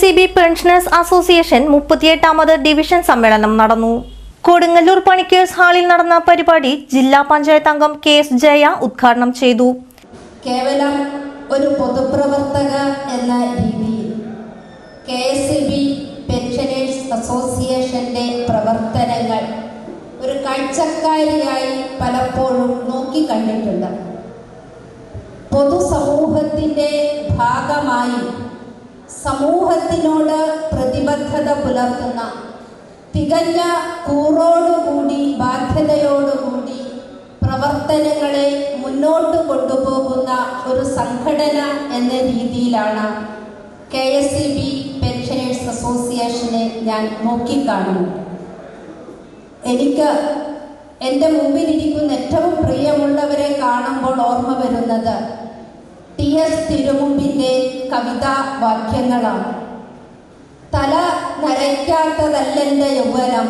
C B pensioners association മുപ്പത്തിയെട്ടാമത് division സമ്മേളനം നടന്നു. കൊടുങ്ങല്ലൂർ പണിക്കേഴ്സ് ഹാളിൽ നടന്ന പരിപാടി ജില്ലാ പഞ്ചായത്ത് അംഗം കെ എസ് ജയ ഉദ്ഘാടനം ചെയ്തു. കേവലം ഒരു പൊതുപ്രവർത്തക എന്ന രീതിയിൽ കെ എസ് ബി പെൻഷനേഴ്സ് അസോസിയേഷന്റെ പ്രവർത്തനങ്ങൾ ഒരു കാഴ്ചക്കാരിയായി പലപ്പോഴും നോക്കിക്കണ്ടിട്ടുണ്ട്. പൊതുസമൂഹത്തിന്റെ ഭാഗമായി സമൂഹത്തിനോട് പ്രതിബദ്ധത പുലർത്തുന്ന തികഞ്ഞ കൂറോടുകൂടി ബാധ്യതയോടുകൂടി പ്രവർത്തനങ്ങളെ മുന്നോട്ട് കൊണ്ടുപോകുന്ന ഒരു സംഘടന എന്ന രീതിയിലാണ് K S C B pensioners അസോസിയേഷനെ ഞാൻ നോക്കിക്കാണുന്നു എനിക്ക് എന്റെ മുമ്പിലിരിക്കുന്ന ഏറ്റവും പ്രിയമുള്ളവരെ കാണുമ്പോൾ ഓർമ്മ വരുന്നത് ടി എസ് തിരുമുമ്പിന്റെ കവിതാ വാക്യങ്ങളാണ്. തല നരയ്ക്കാത്തതല്ലെന്റെ യൗവനം.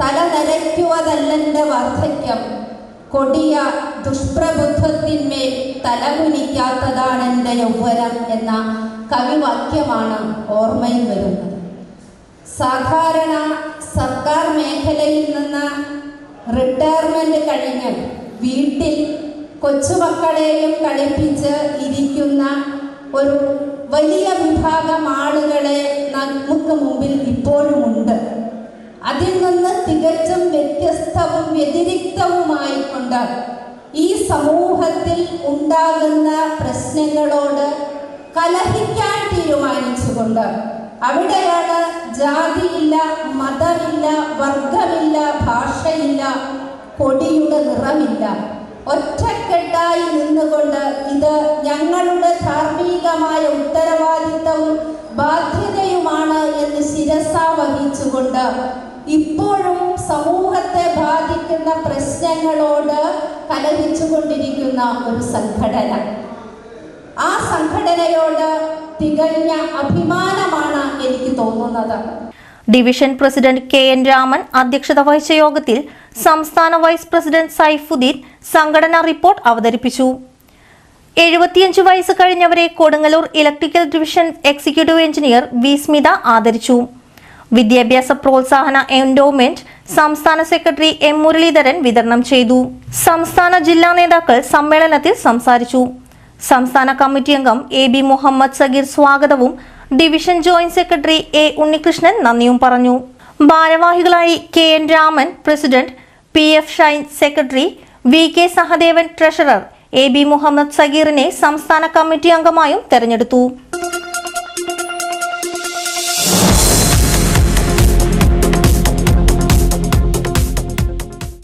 തല നരയ്ക്കുവതല്ലെന്റെ വാർദ്ധക്യം. കൊടിയ ദുഷ്പ്രബുദ്ധത്തിന്മേൽ തലകുനിക്കാത്തതാണ് എന്റെ യൗവനം എന്ന കവിവാക്യമാണ് ഓർമ്മയിൽ വരുന്നത്. സാധാരണ സർക്കാർ മേഖലയിൽ നിന്ന് റിട്ടയർമെന്റ് കഴിഞ്ഞ് വീട്ടിൽ കൊച്ചുമക്കളെയും കളിപ്പിച്ച് ഇരിക്കുന്ന ഒരു വലിയ വിഭാഗം ആളുകളെ നമുക്ക് മുമ്പിൽ ഇപ്പോഴും ഉണ്ട് അതിൽ നിന്ന് തികച്ചും വ്യത്യസ്തവും വ്യതിരിക്തവുമായിക്കൊണ്ട് ഈ സമൂഹത്തിൽ ഉണ്ടാകുന്ന പ്രശ്നങ്ങളോട് കലഹിക്കാൻ തീരുമാനിച്ചുകൊണ്ട് അവിടെയാണ് ജാതിയില്ല മതമില്ല വർഗമില്ല ഭാഷയില്ല കൊടിയുടെ നിറമില്ല. ഒറ്റക്കെട്ടായി നിന്നുകൊണ്ട് ഇത് വഹിച്ചുകൊണ്ട് ഇപ്പോഴും സമൂഹത്തെ ബാധിക്കുന്ന പ്രശ്നങ്ങളോട് കലഹിച്ചുകൊണ്ടിരിക്കുന്ന ഒരു സംഘടന. ആ സംഘടനയോട് തികഞ്ഞ അഭിമാനമാണ് എനിക്ക് തോന്നുന്നത്. Division president K N Raman അധ്യക്ഷത വഹിച്ച യോഗത്തിൽ സംസ്ഥാന വൈസ് പ്രസിഡന്റ് സൈഫുദ്ദീൻ സംഘടനാ റിപ്പോർട്ട് അവതരിപ്പിച്ചു. എഴുപത്തിയഞ്ച് വയസ്സ് കഴിഞ്ഞവരെ Kodungallur electrical division executive engineer V. Smitha ആദരിച്ചു. വിദ്യാഭ്യാസ പ്രോത്സാഹന എൻഡോമെന്റ് സംസ്ഥാന സെക്രട്ടറി എം മുരളീധരൻ വിതരണം ചെയ്തു. സംസ്ഥാന ജില്ലാ നേതാക്കൾ സമ്മേളനത്തിൽ സംസാരിച്ചു. സംസ്ഥാന കമ്മിറ്റി അംഗം എ ബി മുഹമ്മദ് സഗീർ സ്വാഗതവും division joint secretary A Unnikrishnan നന്ദിയും പറഞ്ഞു. ഭാരവാഹികളായി K N Raman president P F Shine secretary V K Sahadevan treasurer A B Muhammad സഗീറിനെ സംസ്ഥാന കമ്മിറ്റി അംഗമായും തെരഞ്ഞെടുത്തു.